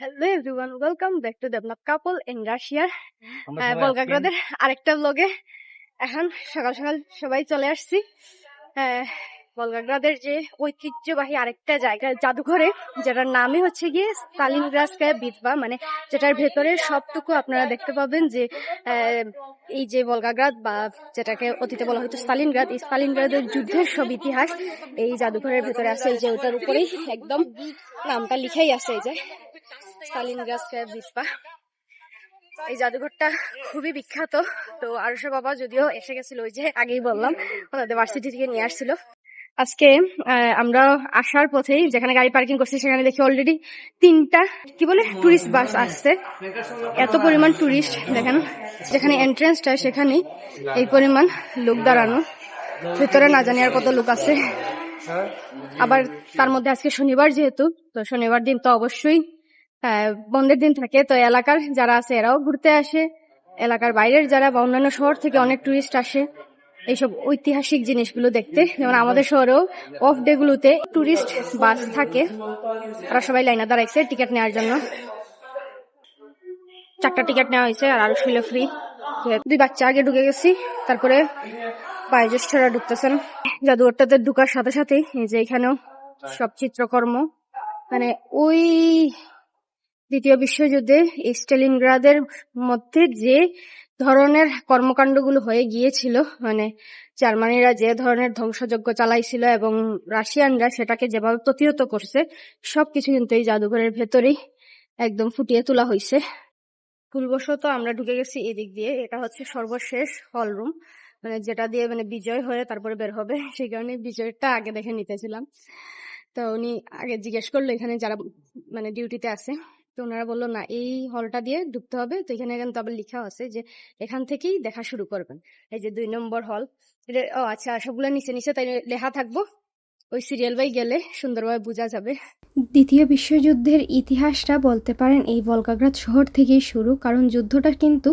Hello everyone welcome back to develop couple in রাশিয়ার বলগাগ্রাদের আরেকটা ব্লগে এখন সকাল সকাল সবাই চলে আসছি। বলগাগ্রাদের যে ঐতিহ্যবাহী আরেকটা জায়গা জাদুঘরে যেটার নামই হচ্ছে গিয়ে স্তালিনগ্রাসকায়া বিধবা মানে যেটার ভেতরে সবটুকু আপনারা দেখতে পাবেন যে আহ, এই যে বলগাগ্রাদ বা যেটাকে অতীতে বলা হতো স্তালিনগ্রাদ এই স্তালিনগ্রাদের যুদ্ধের সব ইতিহাস এই জাদুঘরের ভেতরে আছে। এই যে ওটার উপরেই একদম নামটা লিখাই আছে এই যে। এই জাদুঘরটা খুবই বিখ্যাত। তো আরুষা বাবা যদিও এসে গেছিল ওই যে আগেই বললাম ওনাদের ভার্সিটি থেকে নিয়ে আসছিল। আজকে আমরা আসার পথেই যেখানে গাড়ি পার্কিং করছি সেখানে দেখি অলরেডি তিনটা কি বলে টুরিস্ট বাস আসছে। এত পরিমাণ টুরিস্ট দেখেন যেখানে এন্ট্রেন্সটা সেখানে এই পরিমাণ লোক দাঁড়ানো। ভেতরে না জানি আর কত লোক আছে। আবার তার মধ্যে আজকে শনিবার যেহেতু তো শনিবার দিন তো অবশ্যই বন্ধের দিন থাকে, তো এলাকার যারা আছে এরাও ঘুরতে আসে। এলাকার বাইরের যারা বা অন্যান্য শহর থেকে অনেক টুরিস্ট আসে, এইসব ঐতিহাসিক জিনিসগুলো দেখতে। যেমন আমাদের শহরেও অফ ডে গুলোতে টুরিস্ট বাস থাকে। তারা সবাই লাইনে দাঁড়াইছে টিকিট নেওয়ার জন্য। চারটা টিকিট নেওয়া হয়েছে আর আরও ছিল ফ্রি দুই বাচ্চা আগে ঢুকে গেছি, তারপরে বয়োজ্যেষ্ঠরা ঢুকতেছেন। জাদুঘরটাতে ঢুকার সাথে সাথে এই যে এখানেও সব চিত্রকর্ম। মানে ওই দ্বিতীয় বিশ্বযুদ্ধে স্টালিনগ্রাদের মধ্যে যে ধরনের কর্মকাণ্ডগুলো হয়ে গিয়েছিল মানে জার্মানিরা যে ধরনের ধ্বংসযজ্ঞ চালাইছিল এবং রাশিয়ানরা সেটাকে যেভাবে প্রতিহত করছে, সবকিছু কিন্তু এই জাদুঘরের ভেতরেই একদম ফুটিয়ে তোলা হয়েছে ভুলবশত আমরা ঢুকে গেছি এদিক দিয়ে, এটা হচ্ছে সর্বশেষ হলরুম মানে যেটা দিয়ে মানে বিজয় হয়ে তারপরে বের হবে, সেই কারণে বিজয়টা আগে দেখে নিতেছিলাম। তো উনি আগে জিজ্ঞেস করল এখানে যারা মানে ডিউটিতে আছে। তো ওনারা বলল, না, এই হলটা দিয়ে ঢুকতে হবে। তো এখানে কিন্তু আবার লেখা আছে যে, এখান থেকেই দেখা শুরু করবেন। এই যে দুই নম্বর হল। ও আচ্ছা সবগুলো নিচে নিচে তাই লেখা থাকব? ওই সিরিয়াল বাই গেলে সুন্দরভাবে বোঝা যাবে। দ্বিতীয় বিশ্বযুদ্ধের ইতিহাসটা বলতে পারেন এই ভলগাগ্রাদ শহর থেকেই শুরু, কারণ যুদ্ধটা কিন্তু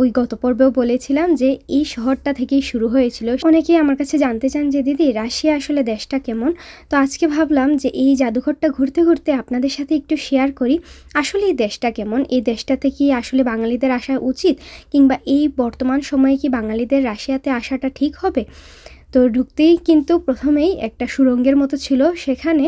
ওই গত পর্বেও বলেছিলাম যে এই শহরটা থেকেই শুরু হয়েছিল। অনেকেই আমার কাছে জানতে চান যে, দিদি, রাশিয়া আসলে দেশটা কেমন? তো আজকে ভাবলাম যে, এই জাদুঘরটা ঘুরতে ঘুরতে আপনাদের সাথে একটু শেয়ার করি, আসলে এই দেশটা কেমন? এই দেশটাতে কি আসলে বাঙালিদের আসা উচিত? কিংবা এই বর্তমান সময়ে কি বাঙালিদের রাশিয়াতে আসাটা ঠিক হবে? তো ঢুকতেই কিন্তু প্রথমেই একটা সুরঙ্গের মতো ছিল। সেখানে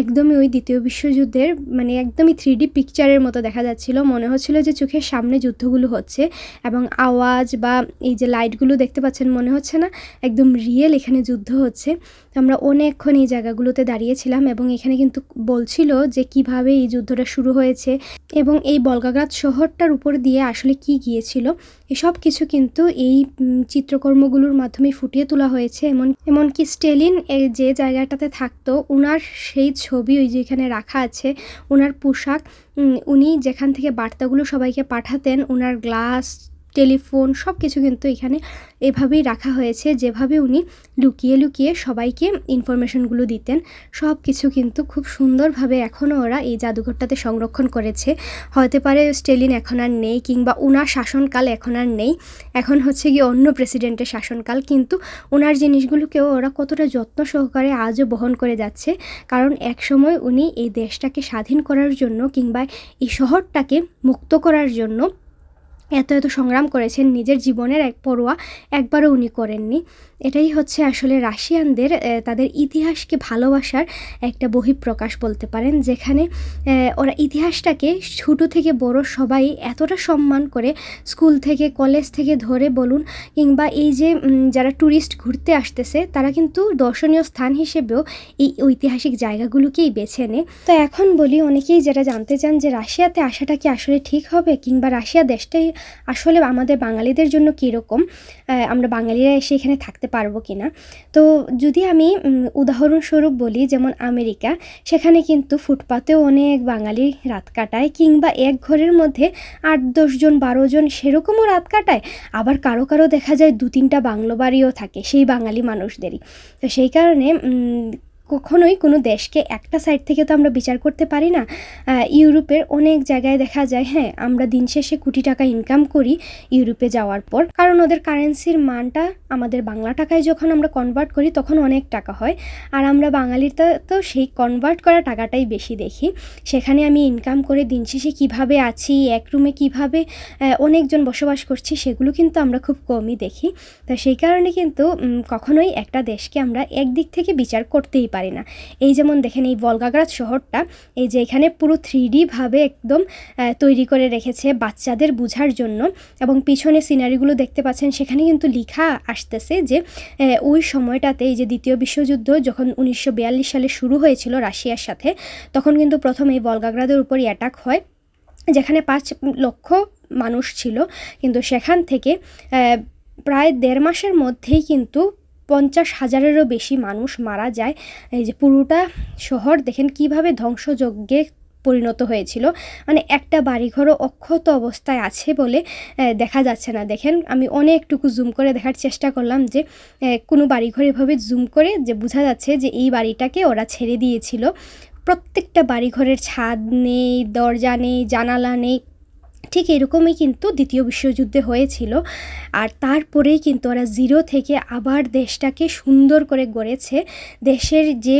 একদমই ওই দ্বিতীয় বিশ্বযুদ্ধের মানে একদমই থ্রি পিকচারের মতো দেখা যাচ্ছিল। মনে হচ্ছিল যে চোখের সামনে যুদ্ধগুলো হচ্ছে এবং আওয়াজ বা এই যে লাইটগুলো দেখতে পাচ্ছেন মনে হচ্ছে না, একদম রিয়েল এখানে যুদ্ধ হচ্ছে। আমরা অনেকক্ষণ এই জায়গাগুলোতে দাঁড়িয়েছিলাম এবং এখানে কিন্তু বলছিল যে কীভাবে এই যুদ্ধটা শুরু হয়েছে এবং এই বলগাগ্রাদ শহরটার উপর দিয়ে আসলে কি গিয়েছিল। এসব কিছু কিন্তু এই চিত্রকর্মগুলোর মাধ্যমে ফুটিয়ে তোলা হয়েছে। এমন, এমনকি স্টেলিন যে জায়গাটাতে থাকতো, উনার সেই ছবি ওই যেখানে রাখা আছে, উনার পোশাক উনি যেখান থেকে বার্তাগুলো সবাইকে পাঠাতেন, উনার গ্লাস টেলিফোন সব কিছু কিন্তু এখানে এভাবেই রাখা হয়েছে। যেভাবে উনি লুকিয়ে লুকিয়ে সবাইকে ইনফরমেশনগুলো দিতেন সব কিছু কিন্তু খুব সুন্দরভাবে এখনও ওরা এই জাদুঘরটাতে সংরক্ষণ করেছে। হতে পারে স্টেলিন এখন আর নেই কিংবা ওনার শাসনকাল এখন আর নেই। এখন হচ্ছে গিয়ে অন্য প্রেসিডেন্টের শাসনকাল, কিন্তু ওনার জিনিসগুলোকেও ওরা কতটা যত্ন সহকারে আজও বহন করে যাচ্ছে। কারণ একসময় উনি এই দেশটাকে স্বাধীন করার জন্য কিংবা এই শহরটাকে মুক্ত করার জন্য এত এত সংগ্রাম করেছেন, নিজের জীবনের এক পড়ুয়া একবারও উনি করেননি। এটাই হচ্ছে আসলে রাশিয়ানদের তাদের ইতিহাসকে ভালোবাসার একটা বহিঃপ্রকাশ বলতে পারেন, যেখানে ওরা ইতিহাসটাকে ছোটো থেকে বড় সবাই এতটা সম্মান করে স্কুল থেকে, কলেজ থেকে ধরে বলুন, কিংবা এই যে যারা ট্যুরিস্ট ঘুরতে আসতেছে, তারা কিন্তু দর্শনীয় স্থান হিসেবেও এই ঐতিহাসিক জায়গাগুলোকেই বেছে নেয়। তো এখন বলি, অনেকেই যেটা জানতে চান যে রাশিয়াতে আসাটা কি আসলে ঠিক হবে, কিংবা রাশিয়া দেশটাই আসলে আমাদের বাঙালিদের জন্য কীরকম আমরা বাঙালিরা এসে এখানে থাকতে পারব কি না তো যদি আমি উদাহরণস্বরূপ বলি, যেমন আমেরিকা, সেখানে কিন্তু ফুটপাতেও অনেক বাঙালি রাত কাটায় কিংবা এক ঘরের মধ্যে আট দশজন বারো জন সেরকমও রাত কাটায়। আবার কারও কারও দেখা যায় দু তিনটা বাংলো বাড়িও থাকে সেই বাঙালি মানুষদেরই। তো সেই কারণে কখনোই কোনো দেশকে একটা সাইড থেকে তো আমরা বিচার করতে পারি না। ইউরোপের অনেক জায়গায় দেখা যায় হ্যাঁ আমরা দিন শেষে কোটি টাকা ইনকাম করি ইউরোপে যাওয়ার পর। কারণ ওদের কারেন্সির মানটা আমাদের বাংলা টাকায় যখন আমরা কনভার্ট করি, তখন অনেক টাকা হয়। আর আমরা বাঙালিটা তো সেই কনভার্ট করা টাকাটাই বেশি দেখি। সেখানে আমি ইনকাম করে দিন শেষে কীভাবে আছি, এক রুমে কীভাবে অনেকজন বসবাস করছি, সেগুলো কিন্তু আমরা খুব কমই দেখি। তো সেই কারণে কিন্তু কখনোই একটা দেশকে আমরা একদিক থেকে বিচার করতেই পারি না। এই যেমন দেখেন এই ভলগাগ্রাদ শহরটা, এই যে এখানে পুরো থ্রি ভাবে একদম তৈরি করে রেখেছে বাচ্চাদের বোঝার জন্য এবং পিছনে সিনারিগুলো দেখতে পাচ্ছেন, সেখানে কিন্তু লেখা আসতেছে যে ওই সময়টাতে এই যে দ্বিতীয় বিশ্বযুদ্ধ যখন উনিশশো বিয়াল্লিশ সালে শুরু হয়েছিল রাশিয়ার সাথে, তখন কিন্তু প্রথম এই ভলগাগ্রাদের উপরই অ্যাটাক হয়, যেখানে পাঁচ লক্ষ মানুষ ছিল। কিন্তু সেখান থেকে প্রায় দেড় মাসের মধ্যেই কিন্তু পঞ্চাশ হাজারেরও বেশি মানুষ মারা যায়। এই যে পুরোটা শহর, দেখেন কীভাবে ধ্বংসযজ্ঞে পরিণত হয়েছিল। মানে একটা বাড়িঘরও অক্ষত অবস্থায় আছে বলে দেখা যাচ্ছে না। দেখেন, আমি অনেকটুকু জুম করে দেখার চেষ্টা করলাম যে কোনো বাড়িঘর এভাবে জুম করে যে বোঝা যাচ্ছে যে এই বাড়িটাকে ওরা ছেড়ে দিয়েছিল। প্রত্যেকটা বাড়িঘরের ছাদ নেই, দরজা নেই, জানালা নেই ঠিক এরকমই কিন্তু দ্বিতীয় বিশ্বযুদ্ধে হয়েছিল। আর তারপরেই কিন্তু ওরা জিরো থেকে আবার দেশটাকে সুন্দর করে গড়েছে। দেশের যে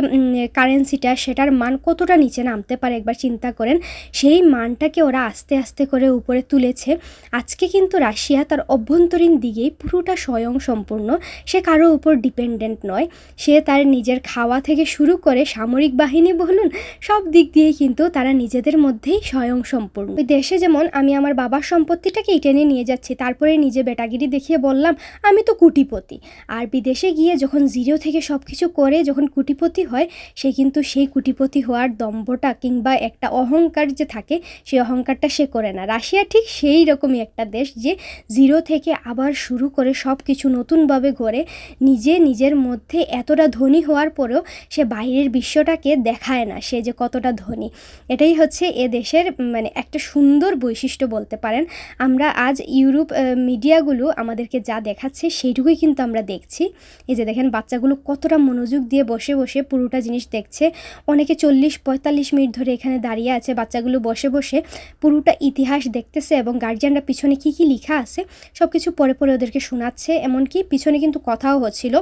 কারেন্সিটা সেটার মান কতটা নিচে নামতে পারে একবার চিন্তা করেন, সেই মানটাকে ওরা আস্তে আস্তে করে উপরে তুলেছে। আজকে কিন্তু রাশিয়া তার অভ্যন্তরীণ দিকেই পুরোটা স্বয়ং সম্পূর্ণ। সে কারও উপর ডিপেন্ডেন্ট নয়। সে তার নিজের খাওয়া থেকে শুরু করে সামরিক বাহিনী বলুন, সব দিক দিয়েই কিন্তু তারা নিজেদের মধ্যেই স্বয়ং সম্পূর্ণ। দেশে যেমন আমি আমার বাবার সম্পত্তিটাকেই টেনে নিয়ে যাচ্ছি, তারপরে নিজে বেটাগিরি দেখিয়ে বললাম, আমি তো কুটিপতি। আর বিদেশে গিয়ে যখন জিরো থেকে সব কিছু করে যখন কুটিপতি হয়, সে কিন্তু সেই কুটিপতি হওয়ার দম্ভটা কিংবা একটা অহংকার যে থাকে সেই অহংকারটা সে করে না। রাশিয়া ঠিক সেই রকমই একটা দেশ যে জিরো থেকে আবার শুরু করে সব কিছু নতুনভাবে গড়ে, নিজে নিজের মধ্যে এতটা ধনী হওয়ার পরেও সে বাইরের বিশ্বটাকে দেখায় না, সে যে কতটা ধনী। এটাই হচ্ছে এ দেশের মানে একটা সুন্দর বৈশিষ্ট্য বলতে পারেন। আমরা আজ ইউরোপ মিডিয়াগুলো আমাদেরকে যা দেখাচ্ছে সেইটুকুই কিন্তু আমরা দেখছি। এই যে দেখেন, বাচ্চাগুলো কতটা মনোযোগ দিয়ে বসে বসে পুরোটা জিনিস দেখছে। অনেকে চল্লিশ, পঁয়তাল্লিশ মিনিট ধরে এখানে দাঁড়িয়ে আছে। বাচ্চাগুলো বসে বসে পুরোটা ইতিহাস দেখতেছে এবং গার্জিয়ানরা পিছনে কী কী লেখা আছে সব কিছু পরে পরে ওদেরকে শোনাচ্ছে। এমনকি পিছনে কিন্তু কথাও হচ্ছিল।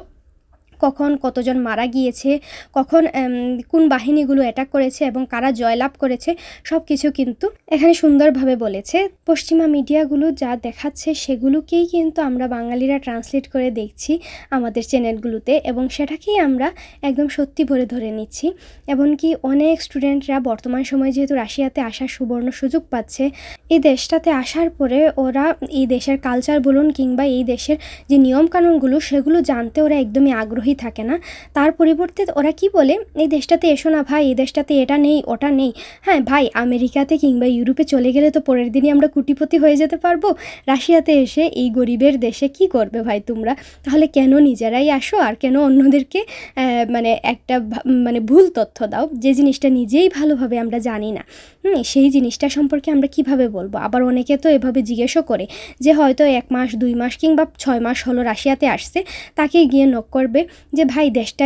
কখন কতজন মারা গিয়েছে, কখন কোন বাহিনীগুলো অ্যাটাক করেছে এবং কারা জয়লাভ করেছে সব কিছু কিন্তু এখানে সুন্দরভাবে বলেছে। পশ্চিমা মিডিয়াগুলো যা দেখাচ্ছে সেগুলোকেই কিন্তু আমরা বাঙালিরা ট্রান্সলেট করে দেখছি আমাদের চ্যানেলগুলোতে এবং সেটাকেই আমরা একদম সত্যি ভরে ধরে নিচ্ছি। এমনকি অনেক স্টুডেন্টরা বর্তমান সময়ে যেহেতু রাশিয়াতে আসার সুবর্ণ সুযোগ পাচ্ছে, এই দেশটাতে আসার পরে ওরা এই দেশের কালচার বলুন কিংবা এই দেশের যে নিয়মকানুনগুলো, সেগুলো জানতে ওরা একদমই আগ্রহী থাকে না। তার পরিবর্তে ওরা কি বলে, এই দেশটাতে এসো না ভাই, এই দেশটাতে এটা নেই, ওটা নেই। হ্যাঁ ভাই, আমেরিকাতে কিংবা ইউরোপে চলে গেলে তো পরের দিনই আমরা কুটিপতি হয়ে যেতে পারব। রাশিয়াতে এসে এই গরিবের দেশে কি করবে ভাই তোমরা? তাহলে কেন নিজেরাই আসো আর কেন অন্যদেরকে মানে একটা মানে ভুল তথ্য দাও? যে জিনিসটা নিজেই ভালোভাবে আমরা জানি না। সেই জিনিসটা সম্পর্কে আমরা কীভাবে বলব? আবার অনেকে তো এভাবে জিজ্ঞেসও করে যে হয়তো এক মাস, দুই মাস কিংবা ছয় মাস হলো রাশিয়াতে আসছে তাকে গিয়ে নক করবে। যে, ভাই দেশটা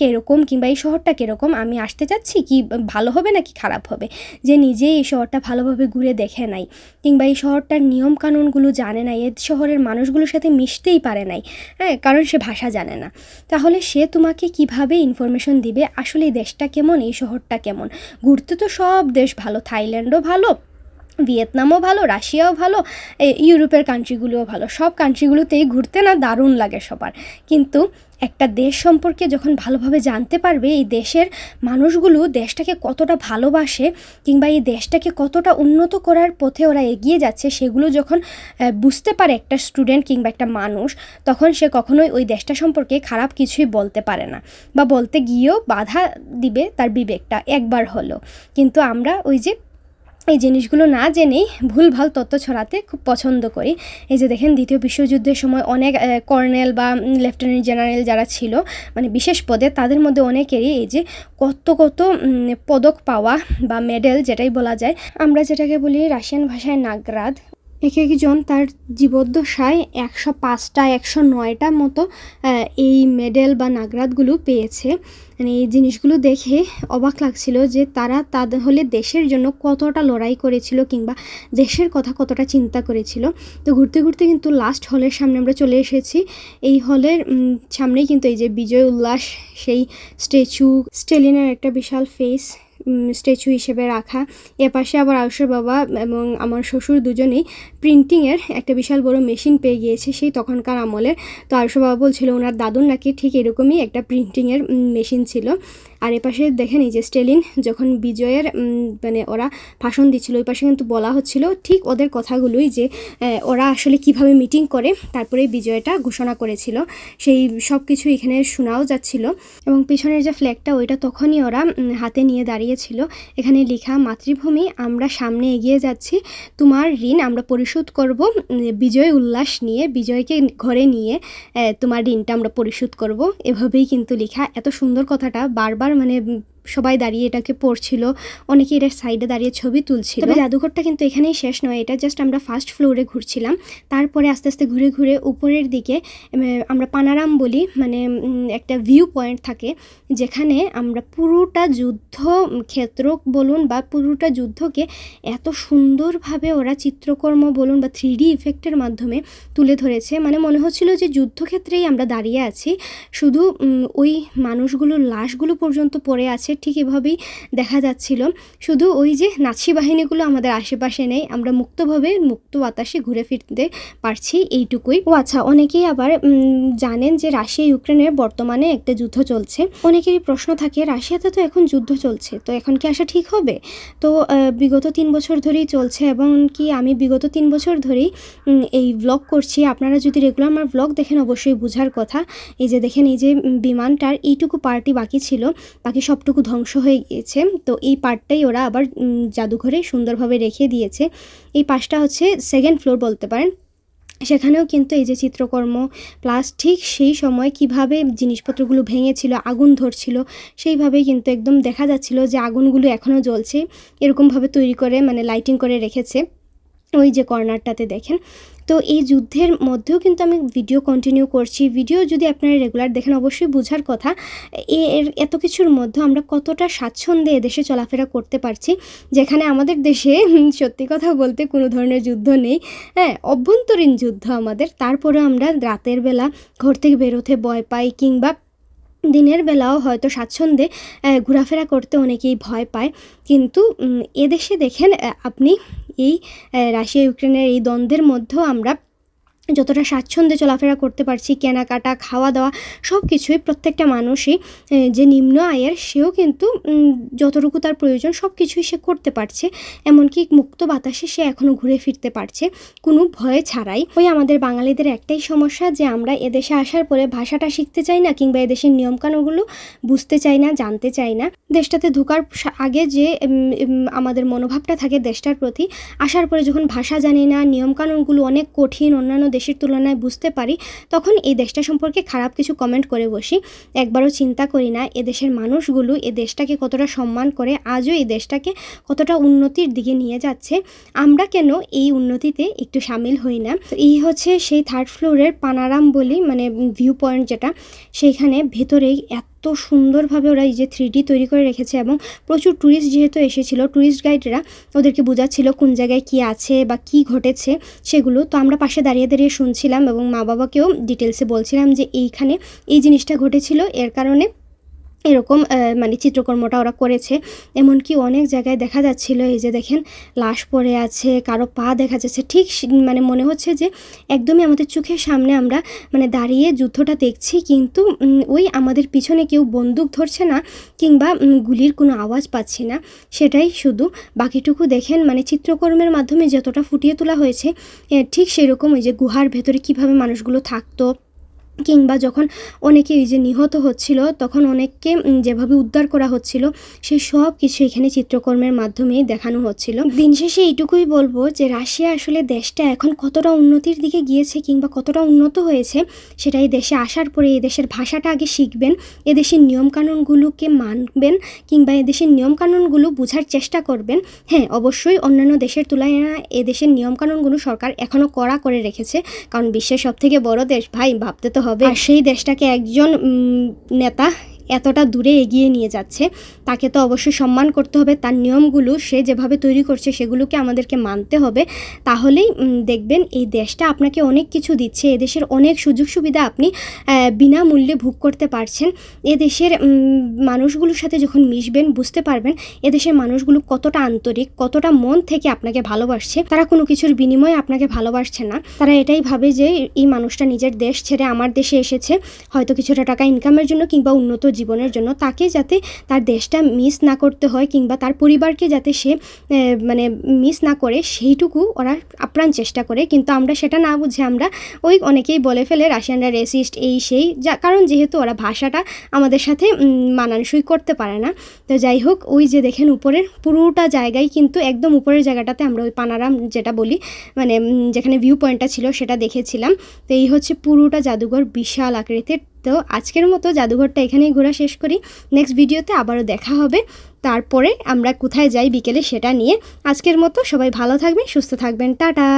কীরকম কিংবা এই শহরটা কীরকম? আমি আসতে চাচ্ছি কি ভালো হবে নাকি খারাপ হবে? যে, নিজেই এই শহরটা ভালোভাবে ঘুরে দেখে নাই কিংবা এই শহরটার নিয়ম কানুনগুলো জানে না এই শহরের মানুষগুলোর সাথে মিশতেই পারে নাই হ্যাঁ কারণ সে ভাষা জানে না। তাহলে সে তোমাকে কীভাবে ইনফরমেশন দিবে? আসলে এই দেশটা কেমন? এই শহরটা কেমন? ঘুরতে তো সব দেশ ভালো, থাইল্যান্ডও ভালো, ভিয়েতনামও ভালো, রাশিয়াও ভালো ইউরোপের কান্ট্রিগুলোও ভালো, সব কান্ট্রিগুলোতেই ঘুরতে না দারুণ লাগে সবার। কিন্তু একটা দেশ সম্পর্কে যখন ভালোভাবে জানতে পারবে, এই দেশের মানুষগুলো দেশটাকে কতটা ভালোবাসে কিংবা এই দেশটাকে কতটা উন্নত করার পথে ওরা এগিয়ে যাচ্ছে, সেগুলো যখন বুঝতে পারে একটা স্টুডেন্ট কিংবা একটা মানুষ, তখন সে কখনোই ওই দেশটা সম্পর্কে খারাপ কিছুই বলতে পারে না বা বলতে গিয়েও বাধা দিবে তার বিবেকটা, একবার হলো। কিন্তু আমরা ওই যে এই জিনিসগুলো না জেনেই ভুলভাল তথ্য ছড়াতে খুব পছন্দ করি। এই যে দেখেন, দ্বিতীয় বিশ্বযুদ্ধের সময় অনেক কর্নেল বা লেফটেন্যান্ট জেনারেল যারা ছিল মানে বিশেষ পদে, তাদের মধ্যে অনেকেরই এই যে কত কত পদক পাওয়া বা মেডেল যেটাই বলা যায়, আমরা যেটাকে বলি রাশিয়ান ভাষায় নাগরাদ এক একজন তার জীবদ্দশায় একশো পাঁচটা, একশো নয়টা মতো এই মেডেল বা নাগরাতগুলো পেয়েছে। মানে এই জিনিসগুলো দেখে অবাক লাগছিল যে তারা তাদের হলে দেশের জন্য কতটা লড়াই করেছিল কিংবা দেশের কথা কতটা চিন্তা করেছিল। তো ঘুরতে ঘুরতে কিন্তু লাস্ট হলের সামনে আমরা চলে এসেছি। এই হলের সামনেই কিন্তু এই যে বিজয় উল্লাস, সেই স্ট্যাচু স্টেলিনের একটা বিশাল ফেস স্ট্যাচু হিসেবে রাখা। এপাশে পাশে আবার আয়ুষের বাবা এবং আমার শ্বশুর দুজনেই প্রিন্টিংয়ের একটা বিশাল বড় মেশিন পেয়ে গিয়েছে সেই তখনকার আমলের। তো আয়ুষের বাবা বলছিল, ওনার দাদুর নাকি ঠিক এরকমই একটা প্রিন্টিংয়ের মেশিন ছিল। আর এপাশে দেখেন এই যে স্টেলিন, যখন বিজয়ের মানে ওরা ভাষণ দিচ্ছিল, ওই পাশে কিন্তু বলা হচ্ছিল ঠিক ওদের কথাগুলোই যে ওরা আসলে কীভাবে মিটিং করে তারপরে বিজয়টা ঘোষণা করেছিল। সেই সব কিছু এখানে শোনাও যাচ্ছিল এবং পিছনের যে ফ্ল্যাগটা ওইটা তখনই ওরা হাতে নিয়ে দাঁড়িয়েছিল। এখানে লেখা, মাতৃভূমি, আমরা সামনে এগিয়ে যাচ্ছি। তোমার ঋণ আমরা পরিশোধ করব। বিজয় উল্লাস নিয়ে, বিজয়কে ঘরে নিয়ে তোমার ঋণটা আমরা পরিশোধ করব। এভাবেই কিন্তু লেখা, এত সুন্দর কথাটা বারবার মানে সবাই দাঁড়িয়ে এটাকে পড়ছিল। অনেকে এটার সাইডে দাঁড়িয়ে ছবি তুলছিল। তবে জাদুঘরটা কিন্তু এখানেই শেষ নয়, এটা জাস্ট আমরা ফার্স্ট ফ্লোরে ঘুরছিলাম। তারপরে আস্তে আস্তে ঘুরে ঘুরে উপরের দিকে আমরা পানারাম বলি মানে একটা ভিউ পয়েন্ট থাকে, যেখানে আমরা পুরোটা যুদ্ধ ক্ষেত্র বলুন বা পুরোটা যুদ্ধকে এত সুন্দরভাবে ওরা চিত্রকর্ম বলুন বা থ্রি ডি ইফেক্টের মাধ্যমে তুলে ধরেছে। মানে মনে হচ্ছিল যে যুদ্ধক্ষেত্রেই আমরা দাঁড়িয়ে আছি। শুধু ওই মানুষগুলোর লাশগুলো পর্যন্ত পড়ে আছে ঠিক এভাবেই দেখা যাচ্ছিল। শুধু ওই যে নাচি বাহিনীগুলো আমাদের আশেপাশে নেই, আমরা মুক্তভাবে মুক্ত বাতাসে ঘুরে ফিরতে পারছি এইটুকুই। ও আচ্ছা অনেকেই আবার জানেন যে রাশিয়া, ইউক্রেনের বর্তমানে একটা যুদ্ধ চলছে। অনেকেরই প্রশ্ন থাকে, রাশিয়াতে তো এখন যুদ্ধ চলছে, তো এখন কি আসা ঠিক হবে? তো বিগত তিন বছর ধরেই চলছে এবং কি আমি বিগত তিন বছর ধরেই এই ব্লগ করছি। আপনারা যদি রেগুলার আমার ব্লগ দেখেন, অবশ্যই বোঝার কথা। এই যে দেখেন, এই যে বিমানটার এইটুকু পার্টি বাকি ছিল, বাকি সবটুকু ধ্বংস হয়ে গিয়েছে। তো এই পার্টটাই ওরা আবার জাদুঘরে সুন্দরভাবে রেখে দিয়েছে। এই পাশটা হচ্ছে সেকেন্ড ফ্লোর বলতে পারেন। সেখানেও কিন্তু এই যে চিত্রকর্ম প্লাস ঠিক সেই সময় কীভাবে জিনিসপত্রগুলো ভেঙেছিল, আগুন ধরছিল, সেইভাবেই কিন্তু একদম দেখা যাচ্ছিল যে আগুনগুলো এখনও জ্বলছে। এরকমভাবে তৈরি করে মানে লাইটিং করে রেখেছে। ওই যে কর্নারটাতে দেখেন। তো এই যুদ্ধের মধ্যেও কিন্তু আমি ভিডিও কন্টিনিউ করছি। ভিডিও যদি আপনারা রেগুলার দেখেন, অবশ্যই বোঝার কথা এর এত কিছুর মধ্যে আমরা কতটা স্বাচ্ছন্দ্যে এদেশে চলাফেরা করতে পারছি, যেখানে আমাদের দেশে সত্যি কথা বলতে কোনো ধরনের যুদ্ধ নেই। হ্যাঁ অভ্যন্তরীণ যুদ্ধ আমাদের। তারপরে আমরা রাতের বেলা ঘর থেকে বেরোতে ভয় পাই, কিংবা দিনের বেলাও হয়তো স্বাচ্ছন্দ্যে ঘোরাফেরা করতে অনেকেই ভয় পায়। কিন্তু এদেশে দেখেন আপনি এই রাশিয়া ইউক্রেনের এই দ্বন্দ্বের মধ্যেও আমরা যতটা স্বাচ্ছন্দ্যে চলাফেরা করতে পারছি, কেনাকাটা খাওয়া দাওয়া সব কিছুই প্রত্যেকটা মানুষই যে নিম্ন আয়ের, সেও কিন্তু যতটুকু তার প্রয়োজন সব কিছুই সে করতে পারছে। এমনকি মুক্ত বাতাসে সে এখনও ঘুরে ফিরতে পারছে, কোনো ভয় ছাড়াই। ওই আমাদের বাঙালিদের একটাই সমস্যা যে আমরা এদেশে আসার পরে ভাষাটা শিখতে চাই না, কিংবা এদেশের নিয়মকানুনগুলো বুঝতে চাই না, জানতে চাই না। দেশটাতে ঢোকার আগে যে আমাদের মনোভাবটা থাকে দেশটার প্রতি, আসার পরে যখন ভাষা জানি না, নিয়মকানুনগুলো অনেক কঠিন, অন্যান্য দেশের তুলনায় বুঝতে পারি, তখন এই দেশটা সম্পর্কে খারাপ কিছু কমেন্ট করে বসি। একবারও চিন্তা করি না এদেশের মানুষগুলো এ দেশটাকে কতটা সম্মান করে, আজও এই দেশটাকে কতটা উন্নতির দিকে নিয়ে যাচ্ছে, আমরা কেন এই উন্নতিতে একটু সামিল হই না? এই হচ্ছে সেই থার্ড ফ্লোরের পানারাম বলি মানে ভিউ পয়েন্ট যেটা, সেইখানে ভেতরেই এত সুন্দরভাবে ওরা এই যে থ্রি তৈরি করে রেখেছে এবং প্রচুর ট্যুরিস্ট যেহেতু এসেছিল ট্যুরিস্ট গাইডরা ওদেরকে বোঝাচ্ছিল কোন জায়গায় কি আছে বা কি ঘটেছে সেগুলো। তো আমরা পাশে দাঁড়িয়ে দাঁড়িয়ে শুনছিলাম এবং মা বাবাকেও ডিটেলসে বলছিলাম যে এইখানে এই জিনিসটা ঘটেছিল, এর কারণে এরকম মানে চিত্রকর্মটা ওরা করেছে। এমনকি অনেক জায়গায় দেখা যাচ্ছিল, এই যে দেখেন, লাশ পড়ে আছে, কারও পা দেখা যাচ্ছে। ঠিক মানে মনে হচ্ছে যে একদমই আমাদের চোখের সামনে আমরা মানে দাঁড়িয়ে যুদ্ধটা দেখছি, কিন্তু ওই আমাদের পিছনে কেউ বন্দুক ধরছে না, কিংবা গুলির কোনো আওয়াজ পাচ্ছি না। সেটাই শুধু। বাকিটুকু দেখেন মানে চিত্রকর্মের মাধ্যমে যতটা ফুটিয়ে তোলা হয়েছে ঠিক সেরকম ওই যে গুহার ভেতরে কীভাবে মানুষগুলো থাকতো কিংবা যখন অনেকে এই যে নিহত হচ্ছিল, তখন অনেককে যেভাবে উদ্ধার করা হচ্ছিল সেই সব কিছু এখানে চিত্রকর্মের মাধ্যমে দেখানো হচ্ছিল। দিন শেষে এইটুকুই বলব যে, রাশিয়া আসলে দেশটা এখন কতটা উন্নতির দিকে গিয়েছে কিংবা কতটা উন্নত হয়েছে সেটা এই দেশে আসার পরে এই দেশের ভাষাটা আগে শিখবেন, এদেশের নিয়মকানুনগুলোকে মানবেন, কিংবা এদেশের নিয়মকানুনগুলো বোঝার চেষ্টা করবেন। হ্যাঁ অবশ্যই অন্যান্য দেশের তুলনায় এদেশের নিয়মকানুনগুলো সরকার এখনও কড়া করে রেখেছে, কারণ বিশ্বের সব থেকে বড় দেশ, ভাই, ভাবতে তো হবে। আর সেই দেশটাকে একজন নেতা এতটা দূরে এগিয়ে নিয়ে যাচ্ছে, তাকে তো অবশ্যই সম্মান করতে হবে। তার নিয়মগুলো সে যেভাবে তৈরি করছে সেগুলোকে আমাদেরকে মানতে হবে। তাহলেই দেখবেন এই দেশটা আপনাকে অনেক কিছু দিচ্ছে। এদেশের অনেক সুযোগ সুবিধা আপনি বিনামূল্যে ভোগ করতে পারছেন। এদেশের মানুষগুলোর সাথে যখন মিশবেন, বুঝতে পারবেন এদেশের মানুষগুলো কতটা আন্তরিক, কতটা মন থেকে আপনাকে ভালোবাসছে। তারা কোনো কিছুর বিনিময়ে আপনাকে ভালোবাসছে না। তারা এটাই ভাবে যে, এই মানুষটা নিজের দেশ ছেড়ে আমার দেশে এসেছে। হয়তো কিছুটা টাকা ইনকামের জন্য কিংবা উন্নত জীবনের জন্য তাকে যাতে তার দেশটা মিস না করতে হয় কিংবা তার পরিবারকে যাতে সে মানে মিস না করে, সেইটুকু ওরা আপ্রাণ চেষ্টা করে। কিন্তু আমরা সেটা না বুঝে আমরা ওই অনেকেই বলে ফেলে রাশিয়ানরা রেসিস্ট এই, সেই, যা, কারণ যেহেতু ওরা ভাষাটা আমাদের সাথে মানানসই করতে পারে না। তো যাই হোক, ওই যে দেখেন উপরের পুরোটা জায়গায় কিন্তু একদম উপরের জায়গাটাতে আমরা ওই পানারাম যেটা বলি মানে যেখানে ভিউ পয়েন্টটা ছিল সেটা দেখেছিলাম। তো এই হচ্ছে পুরোটা জাদুঘর বিশাল আকৃতির। তো আজকের মতো জাদুঘরটা এখানেই ঘোরা শেষ করি। নেক্সট ভিডিওতে আবারও দেখা হবে। তারপরে আমরা কোথায় যাই বিকেলে সেটা নিয়ে। আজকের মতো সবাই ভালো থাকবেন, সুস্থ থাকবেন। টাটা!